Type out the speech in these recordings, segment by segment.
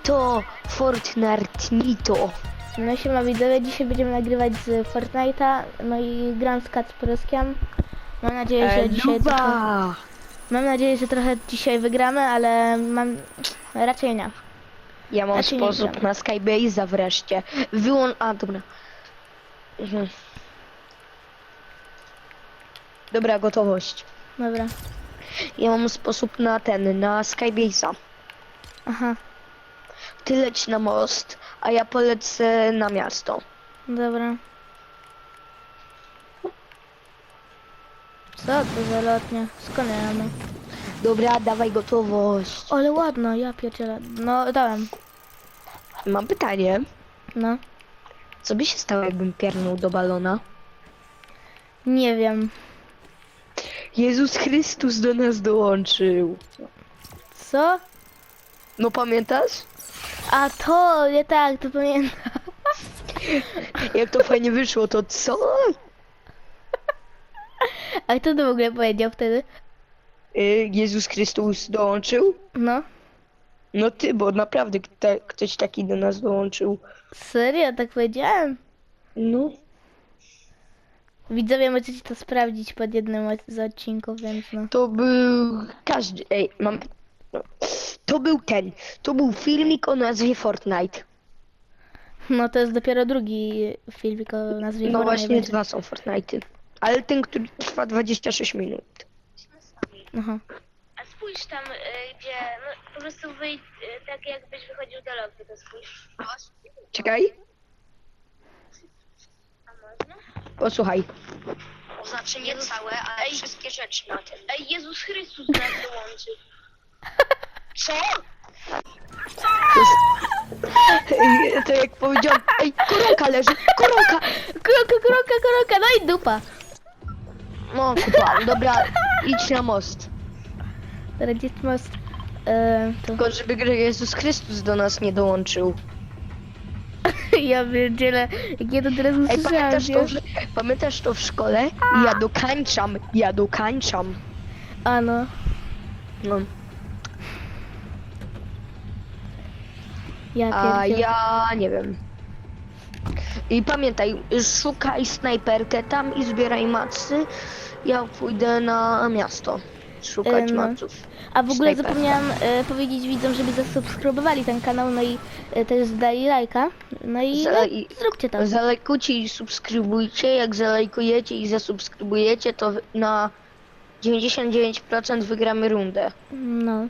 Nito, Fortnite, No siema widzowie, dzisiaj będziemy nagrywać z Fortnite'a, no i gram z Kacpryskiem. Mam nadzieję, że dzisiaj trochę, mam nadzieję, że trochę dzisiaj wygramy, ale mam raczej nie. Ja mam nie sposób na Skybase'a wreszcie. Wyłącz... A, dobra. Mhm. Dobra, gotowość. Dobra. Ja mam sposób na ten, na Skybase'a. Aha, Ty leć na most, a ja polecę na miasto. dobra. Co to za lotnia? Skąd ja mam? Dobra, dawaj gotowość. Ale ładno, ja pierdzielę. No dałem. Mam pytanie. No. Co by się stało, jakbym piernął do balona? Nie wiem. Jezus Chrystus do nas dołączył. Co? No pamiętasz? A to, nie tak, to pamiętam. Jak to fajnie wyszło, to co? A kto to w ogóle powiedział wtedy? Y, Jezus Chrystus dołączył? No. No ty, bo naprawdę kto, ktoś taki do nas dołączył. Serio, tak powiedziałem? No. Widzowie możecie to sprawdzić pod jednym od- z odcinków, więc no. To był każdy. Ej, mam. No. To był ten. To był filmik o nazwie Fortnite. No to jest dopiero drugi filmik o nazwie No Fortnite właśnie dwa są Fortnite. Ale ten, który trwa 26 minut. Aha. A spójrz tam, y, gdzie, no po prostu wyjdź, y, tak jakbyś wychodził do lobby, to spójrz. Czekaj, A można? posłuchaj. Znaczy nie całe, ale Ej. wszystkie rzeczy na tym. Ej, Jezus Chrystus nas dołączył. Co? To, jest... Ej, to jak powiedziałem. Ej, koronka leży! Koronka! Kroka, kroka, kroka, no i dupa. No, kupa. Dobra, idź na most. Teraz gdzie masz... E, to... Tylko żeby Jezus Chrystus do nas nie dołączył. ja pierdzielę, jak ja to teraz Ej, usłyszałam, pamiętasz to, wiesz? że, pamiętasz to w szkole? Ja dokańczam, ja dokańczam. A no. No. Ja A pierdzielę. ja nie wiem. I pamiętaj, szukaj snajperkę tam i zbieraj macy. Ja pójdę na miasto. Szukać Em, maców. A w ogóle snajperka. zapomniałam e, powiedzieć widzom, żeby zasubskrybowali ten kanał, no i e, też dali lajka. No i Za- no, i- zróbcie to. Zalajkujcie i subskrybujcie. Jak zalajkujecie i zasubskrybujecie, to na 99% wygramy rundę. No.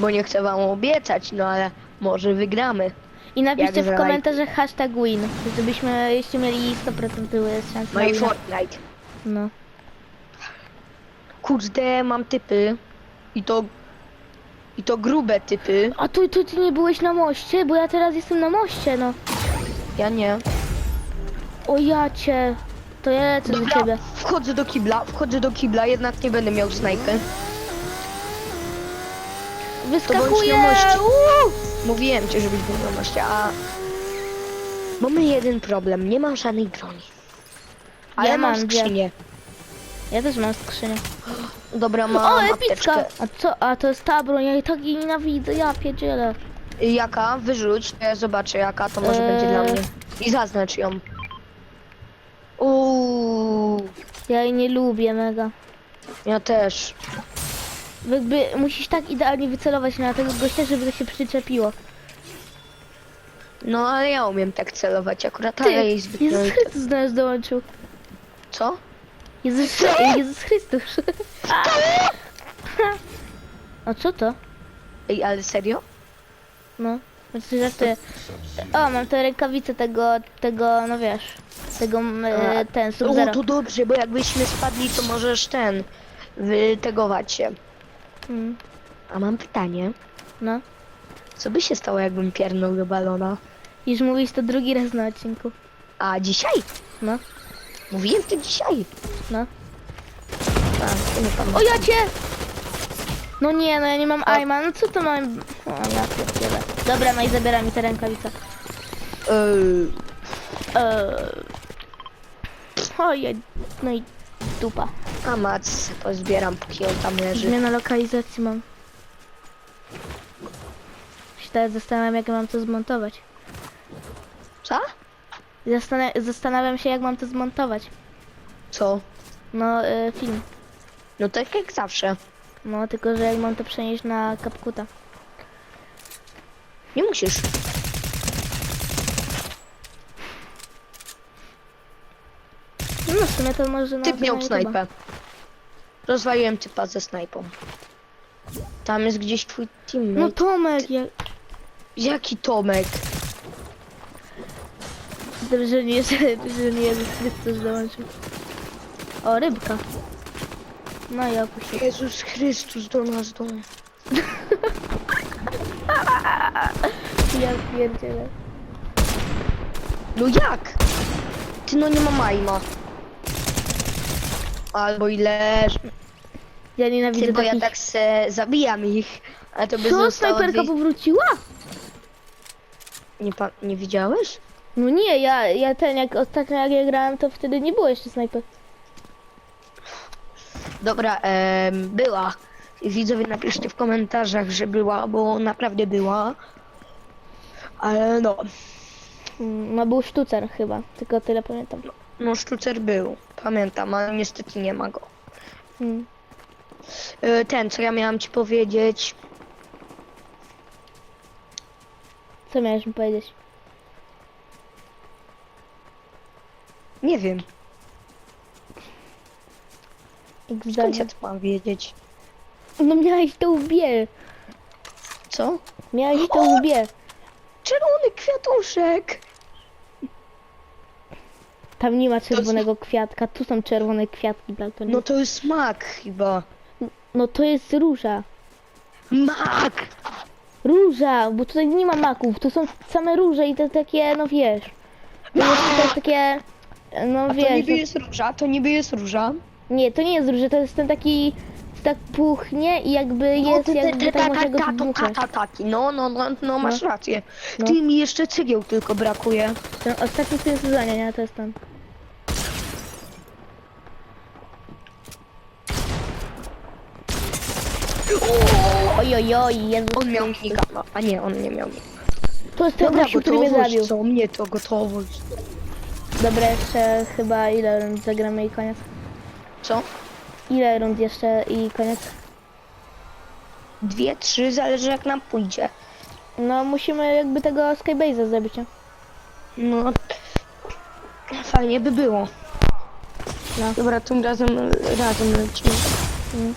Bo nie chcę wam obiecać, no ale może wygramy. I napiszcie w zalajkuj- komentarzach hashtag win, żebyśmy jeszcze mieli 100% były szans No na i. Fortnite. No. Kurde, mam typy. I to... I to grube typy. A tu, tu ty nie byłeś na moście? Bo ja teraz jestem na moście, no. Ja nie. O ja cię. To ja lecę do Dobra, ciebie. wchodzę do kibla, wchodzę do kibla, jednak nie będę miał snajpy. Moście. Uuu! Mówiłem ci, żebyś był na moście, a... Mamy jeden problem, nie mam żadnej broni. Ale Ja mam mam dwie. skrzynię. Ja też mam skrzynię. Dobra, mam O, epicka! apteczkę. A co? A to jest ta broń, ja jej tak jej nienawidzę, ja pierdzielę. Jaka? Wyrzuć, to ja zobaczę jaka, to może Eee. będzie dla mnie. I zaznacz ją. Uuu, Ja jej nie lubię mega. ja też. Jakby musisz tak idealnie wycelować na tego gościa, żeby to się przyczepiło. No ale ja umiem tak celować akurat, Ty, ale jej zbyt Jezus Chrystus do nas dołączył. Co? Jezus, Jezus Chrystus. A co to? Ej, ale serio? No, znaczy żartuję. O, mam te rękawice tego, tego, no wiesz, tego, m, e, ten, O, Sub-Zero. to dobrze, bo jakbyśmy spadli, to możesz ten, wytegować się. Mm, A mam pytanie, No, co by się stało, jakbym piernął do balona? już mówisz to drugi raz na odcinku. A dzisiaj? No, Mówiłem to dzisiaj. no. A, to nie pamiętam. O, ja cię! No nie, no ja nie mam aima, no co to mam? O, ja pierdzielę. Dobra, no i zabiera mi te rękawice. Eee, Eee... Ojej, no i dupa. A mac, pozbieram, póki on tam leży. Zmiana lokalizacji mam. teraz zastanawiam jak mam to zmontować. Co? Zastana zastanawiam się jak mam to zmontować. Co? No, y, film. No tak jak zawsze. No, tylko że jak mam to przenieść na kapkuta. Nie musisz. W sumie to może na Typ miał snajpę. Rozwaliłem typa ze snajpą. Tam jest gdzieś twój teammate. No Tomek, jak... Jaki Tomek? Dobrze, nie, że, że nie Chrystus dołączył. O, rybka. No i opuścił. Jezus Chrystus do nas do. Ja pierdzielę. No jak? Ty no nie ma majma. Albo ile. Ja nienawidzę Ty, bo ja takich... tak se zabijam ich. A to by Co, zostało snajperka dwie... powróciła? nie, pa... nie widziałeś? No nie, ja, ja ten, jak ostatnio jak ja grałem, to wtedy nie było jeszcze snajper. Dobra, em, była. I Widzowie napiszcie w komentarzach, że była, bo naprawdę była. Ale no, Mm, No był sztucer chyba, tylko tyle pamiętam. No sztucer był. Pamiętam, ale niestety nie ma go. Mm. E, Ten, co ja miałam ci powiedzieć. Co miałeś mi powiedzieć? Nie wiem, skąd ja to mam wiedzieć. No miałeś to łbie. Co? Miałeś to łbie. Czerwony kwiatuszek! Tam nie ma czerwonego kwiatka, tu są czerwone kwiatki, Blackton. No to jest mak chyba. no to jest róża. Mak! Róża, bo tutaj nie ma maków, tu są same róże i te takie, no wiesz. To jest też takie, no A to wiesz. niby no- jest róża, to niby jest róża. Nie, to nie jest róża, to jest ten taki, tak puchnie i jakby No, jest, jakby te- tak ta- można ta- go ta- to dmuchać. ta- taki. No, no, no, no, masz rację. No. Ty mi jeszcze cegieł tylko brakuje. Ten ostatni tym sezonie, nie? To jest ten. Oj, oj, oj, Jezus. On miał minigana, a nie, on nie miał. To jest ten Dobra, gościu, który mnie gotowość, zabił. co mnie to gotowość. Dobra, jeszcze chyba ile zagramy i koniec. Co? Ile rund jeszcze i koniec? Dwie, trzy, zależy jak nam pójdzie. No musimy jakby tego Skybase'a zrobić, nie? No, fajnie by było. No. Dobra, tym razem, razem lecimy. Mm.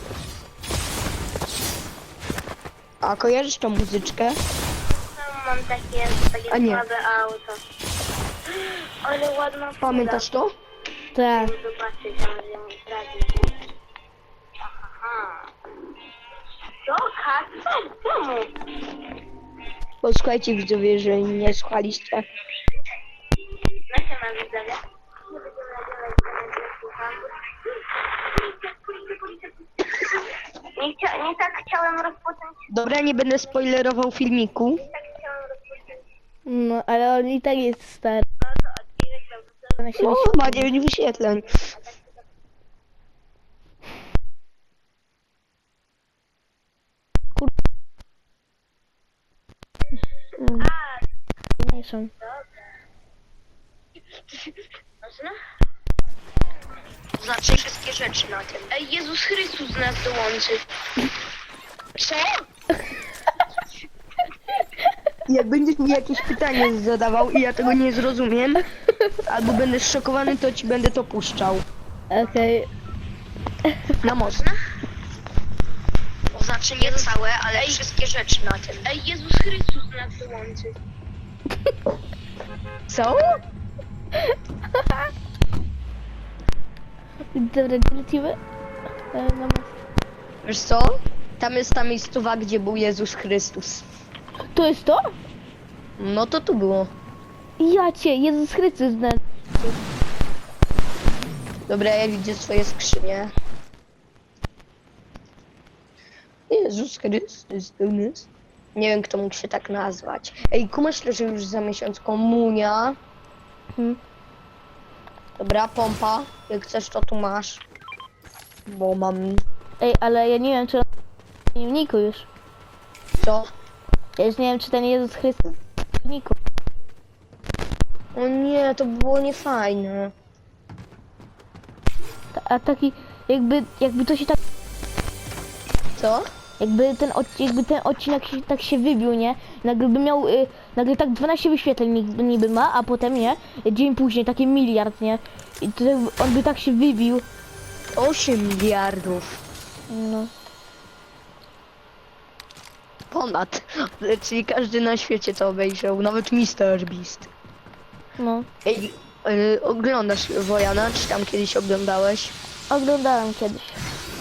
A kojarzysz tą muzyczkę? Mam takie, takie A nie. słabe auto. Ale ładna Pamiętasz to? Tak. Zobaczcie, tam ją zdradzić. Aha. Co? Kaca? Czemu? Bo słuchajcie widzowie, jeżeli nie słuchaliście. Na się ma widzowie. Nie nie. Nie, chcia, nie tak chciałem rozpocząć, Dobra, nie będę spoilerował filmiku. tak chciałem rozpocząć. No, ale on i tak jest stary. No to odcinek na Na siebie No, się... ma 9 wyświetleń. Można? Znaczy wszystkie rzeczy na tym. Ej, Jezus Chrystus nas dołączy. Co? Jak będziesz mi jakieś pytanie zadawał i ja tego nie zrozumiem, albo będę zszokowany, to ci będę to puszczał. Okej. Na moc. Znaczy nie całe, ale wszystkie rzeczy na tym. Ej, Jezus Chrystus nas dołączy. Co? Dobra, lecimy. E, no, Wiesz co? Tam jest ta miejscowa, gdzie był Jezus Chrystus. to jest to? No to tu było. Ja cię, Jezus Chrystus. na- Dobra, ja widzę swoje skrzynie. Jezus Chrystus do nas. Nie wiem, kto mógł się tak nazwać. Ej, kumasz, że już za miesiąc komunia. Hmm. Dobra, pompa. Jak chcesz, to tu masz. Bo mam... Ej, ale ja nie wiem, czy on w uniku już. Co? Ja już nie wiem, czy ten Jezus Chrystus... Niku. O nie, to było niefajne. Ta- A taki, jakby, jakby to się tak, Co? Jakby ten, jakby ten odcinek się, tak się wybił, nie? Nagle by miał, y, nagle tak 12 wyświetleń niby, niby ma, a potem nie, dzień później taki miliard, nie? I to jakby, on by tak się wybił. 8 miliardów. No. Ponad. Czyli każdy na świecie to obejrzał, nawet Mr. Beast. No. Ej, y, oglądasz Wojana, czy tam kiedyś oglądałeś? Oglądałem kiedyś.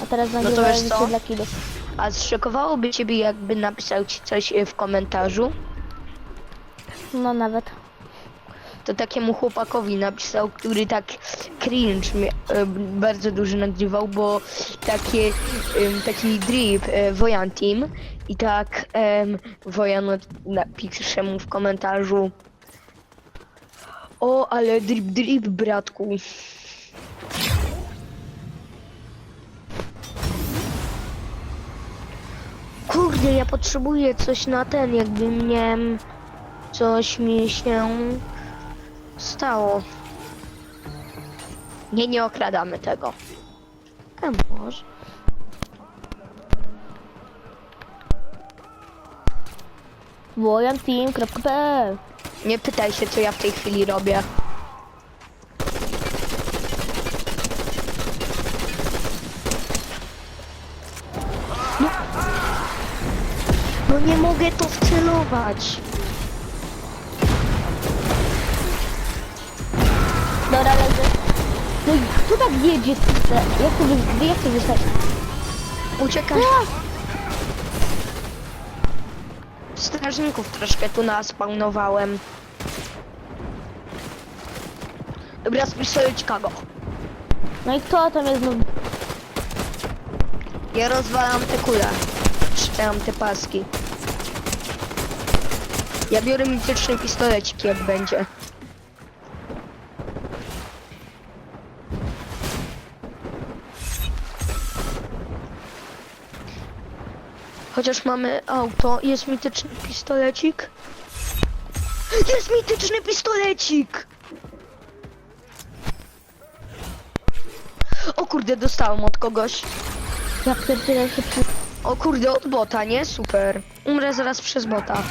A teraz No to nagrywałem wiesz co? się dla kidów. A zszokowałoby ciebie, jakby napisał ci coś y, w komentarzu? No nawet. To takiemu chłopakowi napisał, który tak cringe mia- y, bardzo duży nagrywał, bo takie, ym, taki drip y, Wojan Team i tak um, Wojan od- napisze mu w komentarzu O, ale drip drip bratku. Kurde, ja potrzebuję coś na ten, jakby mnie coś mi się stało. Nie, nie okradamy tego. A może? wojanteam.pl Nie pytaj się, co ja w tej chwili robię. Nie mogę to wcelować. Dobra, leży. No i kto tak jedzie? kurde? Jak to, wy, jak to wysadzić? Uciekaj. Strażników troszkę tu naspawnowałem. Dobra, z pistolecika go. No i kto tam jest? Ja rozwalam te kule. Strzelam te paski. Ja biorę mityczny pistolecik jak będzie. Chociaż mamy auto, jest mityczny pistolecik. Jest mityczny pistolecik! O kurde, dostałem od kogoś. Ja pierdzielę się przy... O kurde, od bota, nie? Super. Umrę zaraz przez bota.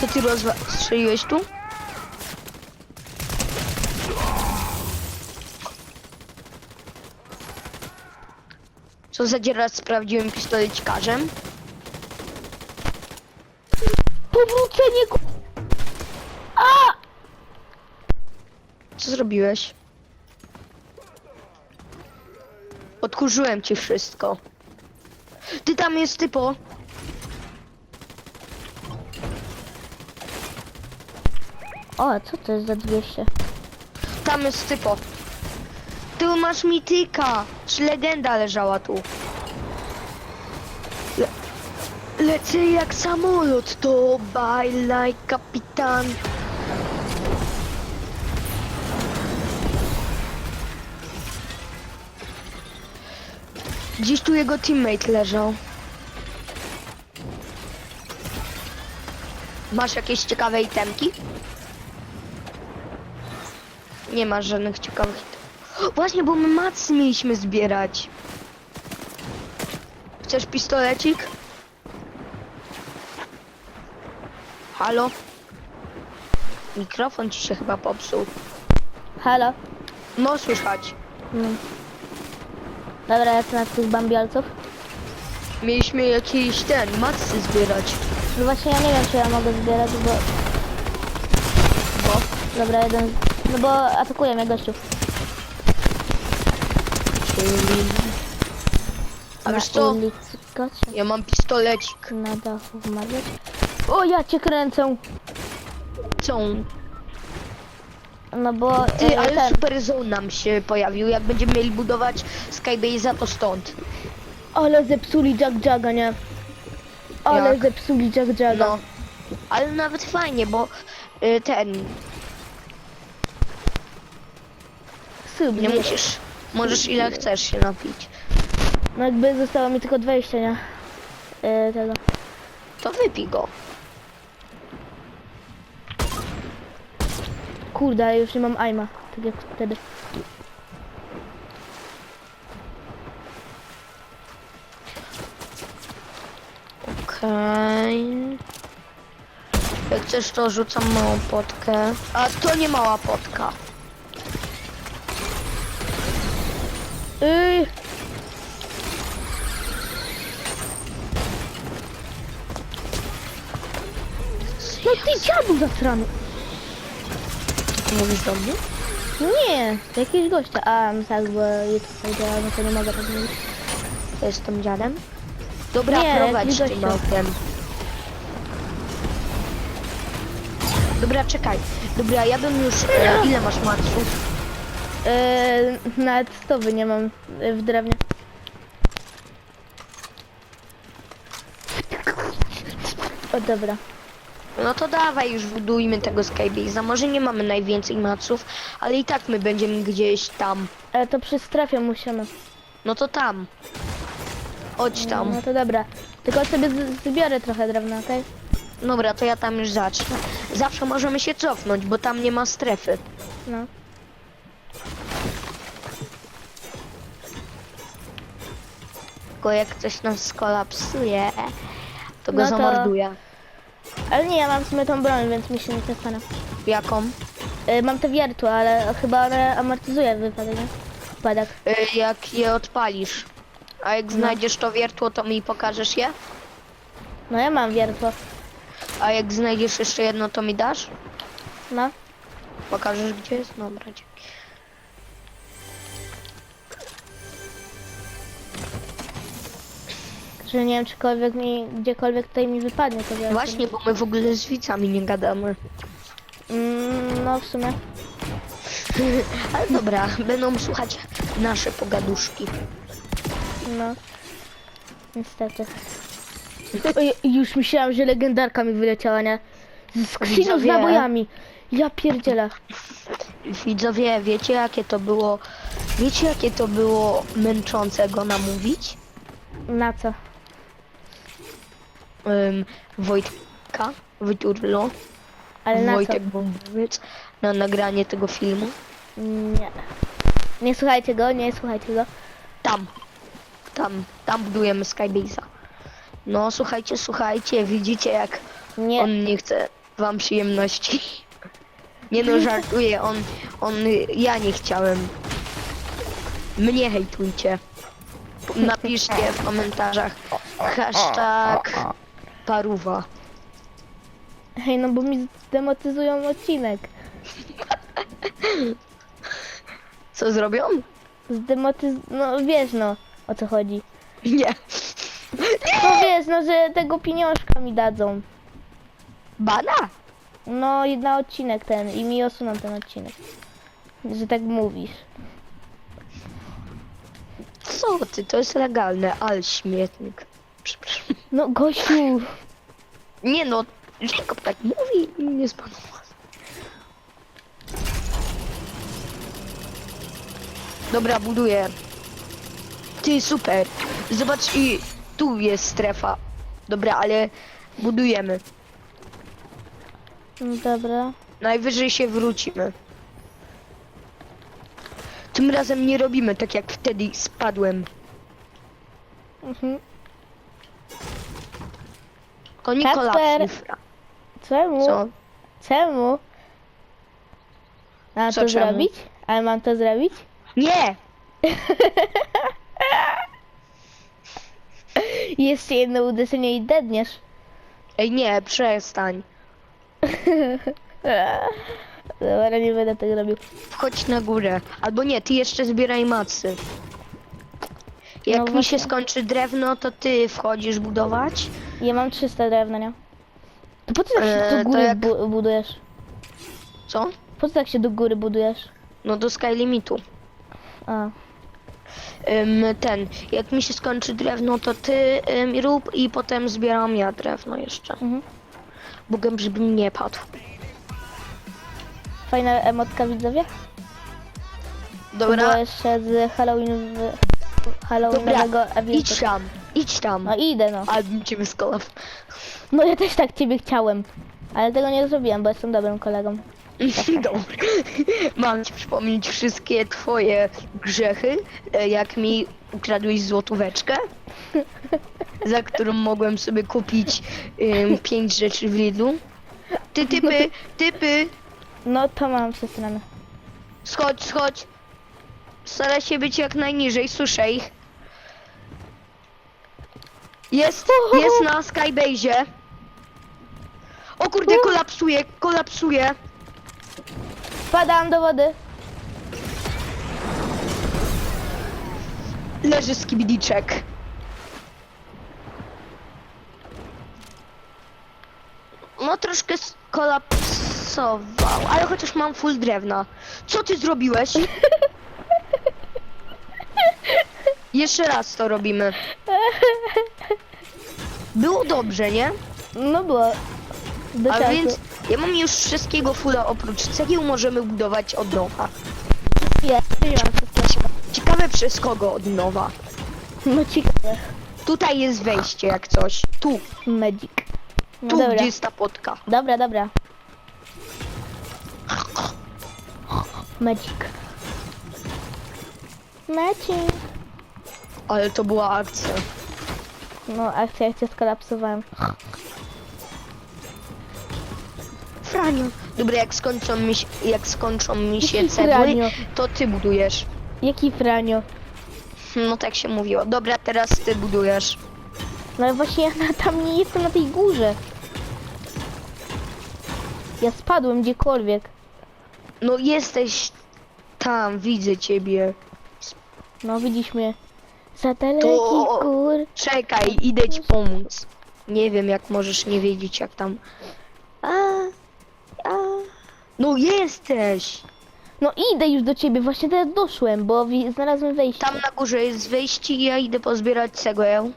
To ty rozwa... strzeliłeś tu? Co zadziera z prawdziwym pistolecikarzem? Powrócenie ku... Co zrobiłeś? Odkurzyłem ci wszystko. Ty tam jest typo. O, co to jest za 200? Tam jest typo. Ty masz mityka. Czy legenda leżała tu? Le lecę jak samolot, to like kapitan. Gdzieś tu jego teammate leżał. Masz jakieś ciekawe itemki? Nie masz żadnych ciekawych. Właśnie, bo my macy mieliśmy zbierać. Chcesz pistolecik? Halo? Mikrofon ci się chyba popsuł. Halo? No słychać. No. Dobra, jak na tych bambialców? Mieliśmy jakiś ten, macy zbierać. No właśnie ja nie wiem, czy ja mogę zbierać, bo... Bo? Dobra, jeden... No bo atakuje mnie gościu. Czyli... A wiesz co? ulicy Ja mam pistolecik. Na dachu wmawiać. O, ja cię kręcę! Co? No bo... Ty, e, ale ten, super zone nam się pojawił. Jak będziemy mieli budować Skybase'a, to stąd. ale zepsuli Jack Jaga, nie? Ale Jak? zepsuli Jack Jaga. No. Ale nawet fajnie, bo y, ten, Nie musisz, możesz ile chcesz się napić. No jakby zostało mi tylko 20, nie? e, tego. To wypij go. Kurde, ale już nie mam aima. Tak jak wtedy. Okej. Jak chcesz, to rzucam małą potkę. A to nie mała potka. Yy. No ty dziadu zasrany. Mówisz do mnie? Nie, to jakiegoś gościa. A, no tak, bo jest powiedziała, no to nie mogę tak mówić. Jestem dziadem. Dobra, Nie, prowadź jakiś tym gościu. autem. Dobra, czekaj. Dobra, ja bym już... E, ile masz maców? Yy, nawet stowy nie mam yy, w drewnie. O dobra. No to dawaj, już budujmy tego Skybase'a. Może nie mamy najwięcej maców, ale i tak my będziemy gdzieś tam. Ale to przy strefie musimy. No to tam. Chodź tam. No to dobra. Tylko sobie z- zbiorę trochę drewna, okej? Dobra, to ja tam już zacznę. Zawsze możemy się cofnąć, bo tam nie ma strefy. No. Tylko jak coś nas skolapsuje, to go No to- zamorduję. Ale nie, ja mam w sumie tą broń, więc mi się nie stanie. Jaką? Yy, mam te wiertu, ale chyba one amortyzuje wypadek, nie? Wypadek. Y, jak je odpalisz. A jak znajdziesz to wiertło, to mi pokażesz je? No ja mam wiertło. A jak znajdziesz jeszcze jedno, to mi dasz? No. Pokażesz gdzie jest? Dobra, dzięki. Że nie wiem, czykolwiek mi, gdziekolwiek tutaj mi wypadnie to wiertło. Właśnie, bo my w ogóle z widzami nie gadamy. Mm, no w sumie. Ale dobra, będą słuchać nasze pogaduszki. No. Niestety. Oj, już myślałam, że legendarka mi wyleciała, nie? Z skrzynią z Widzowie. nabojami. Ja pierdzielę. Widzowie, wiecie jakie to było... Wiecie jakie to było męczące go namówić? Na co? Um, Wojtka, Wojturlo, Ale na Wojtek Bąbrowiec na nagranie tego filmu. co? Nie. Nie słuchajcie go, nie słuchajcie go. Tam. Tam. Tam budujemy Skybase'a. No słuchajcie, słuchajcie, widzicie jak Nie. on nie chce wam przyjemności. Nie no, żartuję, on, on, ja nie chciałem. Mnie hejtujcie. Napiszcie w komentarzach hashtag paruwa. Hej, no bo mi zdemotyzują odcinek. Co zrobią? Zdemotyz... No wiesz no, o co chodzi. Nie. No wiesz, no że tego pieniążka mi dadzą. Bana? No i na odcinek ten i mi osuną ten odcinek. Że tak mówisz. Co ty, to jest legalne, ale śmietnik. Przepraszam. No gościu. Nie no, Jacob tak mówi i nie spanował. Dobra, buduję. Ty, super. Zobacz i tu jest strefa. Dobra, ale budujemy. No Dobra. Najwyżej się wrócimy. Tym razem nie robimy tak jak wtedy spadłem. Mhm. To nie Kacper. kolapsuj, fra. Czemu? Co? Czemu? Mam Co to czemu? zrobić? Ale mam to zrobić? Nie! Jeszcze jedno uderzenie i dedniesz. Ej, nie, przestań. Dobra, nie będę tego robił. Wchodź na górę. Albo nie, ty jeszcze zbieraj macy. Jak No mi właśnie. się skończy drewno, to ty wchodzisz budować. Ja mam 300 drewna, nie? To po co tak się Eee, do to góry jak- bu budujesz? Co? Po co tak się do góry budujesz? No do sky limitu. A, Ym, ten, jak mi się skończy drewno, to ty ym, rób i potem zbieram ja drewno jeszcze. mhm. Bogiem, żeby mi nie padł. Fajna emotka widzowie? To Dobra, było jeszcze z Halloween w... Halloweenowego idź eventu. tam, idź tam. No idę no. Album cię wyskolał. No ja też tak ciebie chciałem. Ale tego nie zrobiłem, bo jestem dobrym kolegą. Dobra. Mam ci przypomnieć wszystkie twoje grzechy, e, jak mi ukradłeś złotóweczkę, za którą mogłem sobie kupić ym, pięć rzeczy w Lidlu. Ty typy, typy, No to mam przestronę. schodź, schodź. Staraj się być jak najniżej, słyszę ich. Jest, jest na Skybase'ie. O kurde, kolapsuje, kolapsuje. Spadam do wody. Leży skibidiczek. No troszkę skolapsował, ale chociaż mam full drewna. Co ty zrobiłeś? Jeszcze raz to robimy. Było dobrze, nie? No było. Do A czasu. więc ja mam już wszystkiego fulla oprócz cegieł możemy budować od nowa. Jest, nie mam wszystkiego. Ciekawe przez kogo od nowa. No ciekawe. Tutaj jest wejście jak coś. Tu, Magic. No tu dobra. gdzie jest ta potka. Dobra, dobra. Magic. Magic. Ale to była akcja. No, akcja, jak cię skolapsowałem. Franio. Dobra, jak skończą mi się, jak skończą mi się Jaki cegły, Franio? to ty budujesz. Jaki franio? No tak się mówiło. Dobra, teraz ty budujesz. No ale właśnie ja na, tam nie jestem na tej górze. Ja spadłem gdziekolwiek. No jesteś tam, widzę ciebie. No widzisz mnie. Za To- gór. Czekaj, idę ci pomóc. Nie wiem, jak możesz nie wiedzieć, jak tam... A, a. No jesteś! No idę już do ciebie, właśnie teraz doszłem, bo znalazłem wejście. Tam na górze jest wejście i ja idę pozbierać cegłę.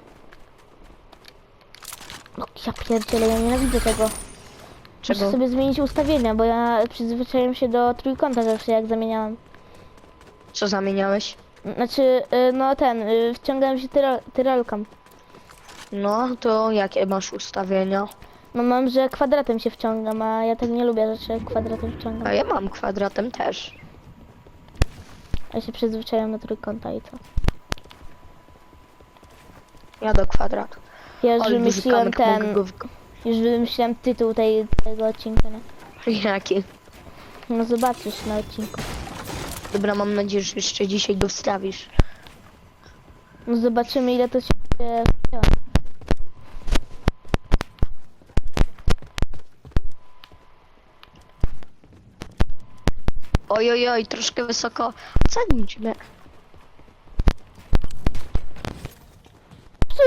No ja pierdzielę, ja nienawidzę tego. Czego? Muszę sobie zmienić ustawienia, bo ja przyzwyczaiłem się do trójkąta zawsze jak zamieniałem. Co zamieniałeś? Znaczy, y, no ten, y, wciągałem się tyro, tyrolką. No, to jakie masz ustawienia? No mam, że kwadratem się wciągam, a ja tak nie lubię, że się kwadratem wciągam. A ja mam kwadratem też. Ja się przyzwyczaiłem do trójkąta i co? Ja do kwadratu. Ja już Ale duży wymyśliłem kamyk, ten, go już wymyśliłem tytuł tej, tego odcinka, nie? Jaki? No zobaczysz na odcinku. Dobra, mam nadzieję, że jeszcze dzisiaj go wstawisz. No zobaczymy ile to się. Oj, oj, oj, troszkę wysoko. Zanim ciebie.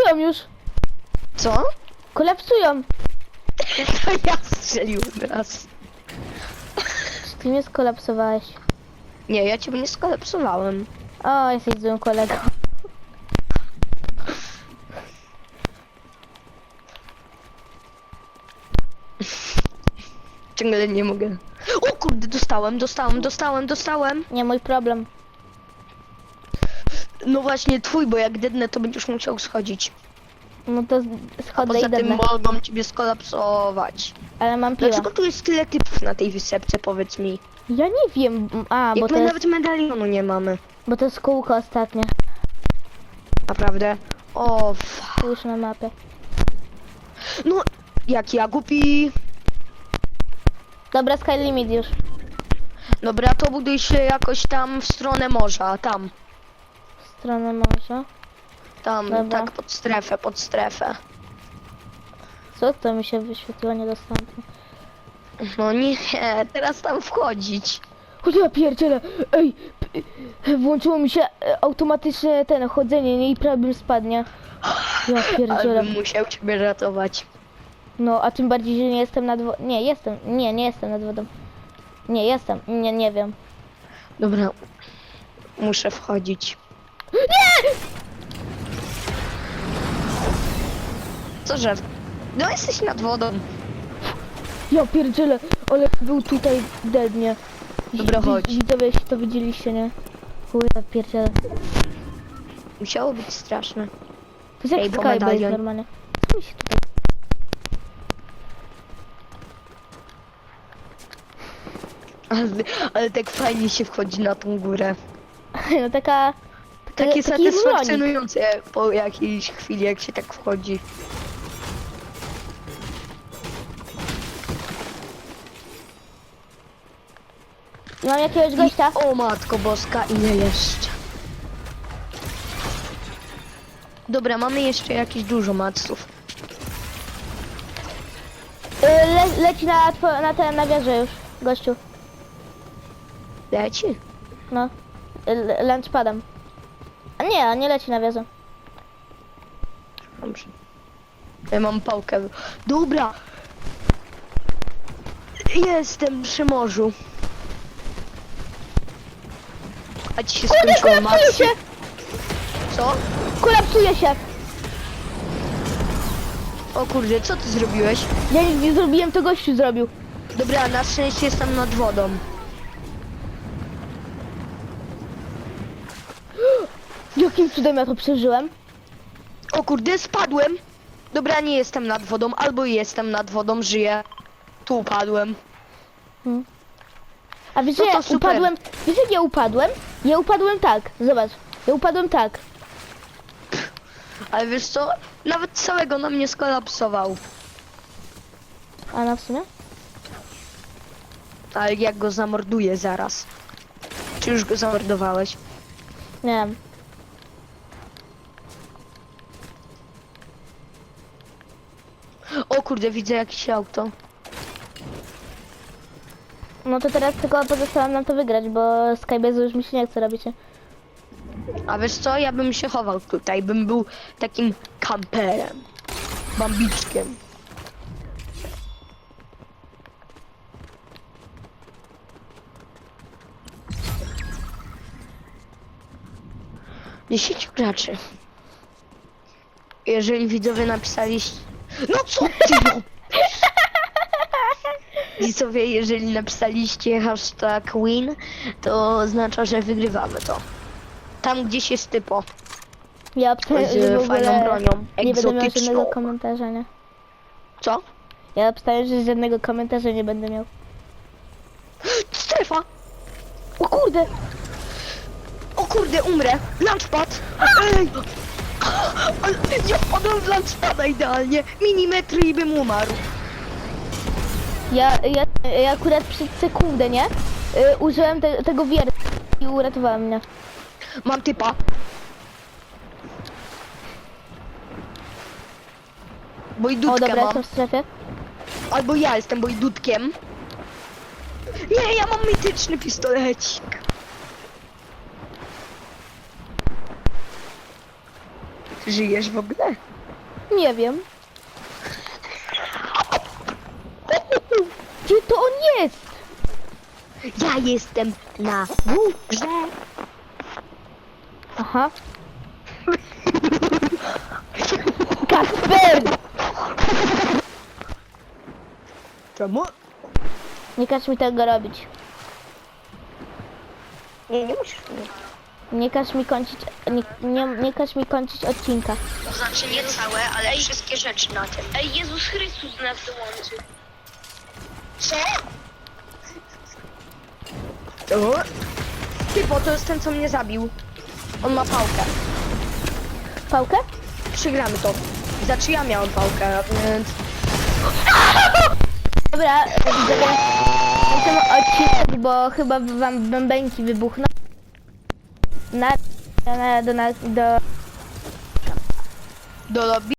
Kolapsują już! Co? Kolapsują! To ja strzeliłem raz. Czy ty mnie skolapsowałeś? Nie, ja ciebie nie skolapsowałem. O, jesteś złym kolegą. Ciągle nie mogę. O kurde, dostałem, dostałem, dostałem, dostałem. Nie mój problem. No właśnie twój, bo jak dednę, to będziesz musiał schodzić. No to z- schodzę poza i tym dednę. mogą ciebie skolapsować. Ale mam piłę. Dlaczego tu jest tyle typów na tej wysepce, powiedz mi? Ja nie wiem. A, bo Jak to, my jest, nawet medalionu nie mamy. bo to jest kółko ostatnie. Naprawdę? O, f... Spójrz na mapę. No, jak ja głupi. Dobra, sky limit już. Dobra, to buduj się jakoś tam w stronę morza, tam. W stronę morza. Tam, Dobra. tak pod strefę, pod strefę. Co to mi się wyświetliło niedostępne? No nie, teraz tam wchodzić. O ja pierdzielę! Ej! p- Włączyło mi się e, automatyczne ten chodzenie, nie? I prawie bym spadł, nie? Ja Ale pierdzielę. bym musiał ciebie ratować. No, a tym bardziej, że nie jestem nad wodą. Nie, jestem. Nie, nie jestem nad wodą. Nie, jestem. Nie, nie wiem. Dobra, muszę wchodzić. Nie! Co, że... No jesteś nad wodą. Ja pierdzielę, ale był tutaj dednie. Dobra, Wi- chodź. Widzowie, jeśli to widzieliście, nie? Ja pierdzielę. Musiało być straszne. jest jak Ej, bo Skybase medalion. normalnie. Co mi się tutaj... Ale, ale tak fajnie się wchodzi na tą górę. No taka... taka Takie taki satysfakcjonujące po jakiejś chwili, jak się tak wchodzi. Mam jakiegoś gościa. O matko boska, ile jeszcze? Dobra, mamy jeszcze jakieś dużo maców. Y, Le, leci na, two- na ten, na wieżę już, gościu. Leci? No. L- Launchpadem. A nie, nie leci na wieżę. Dobrze. Ja mam pałkę. Dobra! Jestem przy morzu. A ci się Kurde, skończyło kolapsuje macy. się! Co? Kolapsuje się! O kurde, co ty zrobiłeś? Ja nic nie zrobiłem, to gościu zrobił. Dobra, na szczęście jestem nad wodą. Jakim cudem ja to przeżyłem? O kurde, spadłem. Dobra, nie jestem nad wodą, albo jestem nad wodą, żyję. Tu upadłem. A wiesz, No to upadłem... Wiesz jak ja upadłem? Ja upadłem tak, zobacz. Ja upadłem tak. Ale wiesz co? Nawet całego na mnie skolapsował. A na w sumie? Ale jak go zamorduję zaraz. Czy już go zamordowałeś? Nie. O kurde, widzę jakieś auto. No to teraz tylko pozostało nam to wygrać, bo Skybase już mi się nie chce robić. A wiesz co? Ja bym się chował tutaj, bym był takim kamperem. Bambiczkiem. Dziesięciu graczy. Jeżeli widzowie napisaliście... No co ty? Widzowie, jeżeli napisaliście hashtag win, to oznacza, że wygrywamy to. Tam gdzieś jest typo. Ja obstawiam, Z że w fajną ogóle bronią, nie będę miał egzotyczną. żadnego komentarza, nie? Co? Ja obstawiam, że żadnego komentarza nie będę miał. Strefa! O kurde! O kurde, umrę! Launchpad! Ej! Ale ja wpadłem w launchpada idealnie! Milimetry i bym umarł. Ja, ja, ja akurat przez sekundę, nie? Y, użyłem te, tego wiertła i uratowałem mnie. Mam typa. Bo i O, dobra, mam. jestem w strefie. Albo ja jestem bojdutkiem. Nie, ja mam mityczny pistolecik. Żyjesz w ogóle? Nie wiem. Gdzie to on jest? Ja jestem na górze. Aha. Kasper! Czemu? Nie każ mi tego robić. Nie, nie musisz. Nie. Nie każ mi kończyć, nie, nie, nie każ mi kończyć odcinka. To znaczy nie całe, ale wszystkie rzeczy na tym. Ej, Jezus Chrystus nas dołączył. Co? O? Ty, bo to jest ten, co mnie zabił. On ma pałkę. Pałkę? Przegramy to. Znaczy ja miałem pałkę, więc... Dobra, widzowie, kończymy odcinek, bo chyba wam bębenki wybuchną. Na, na, do, na, do Do lobby.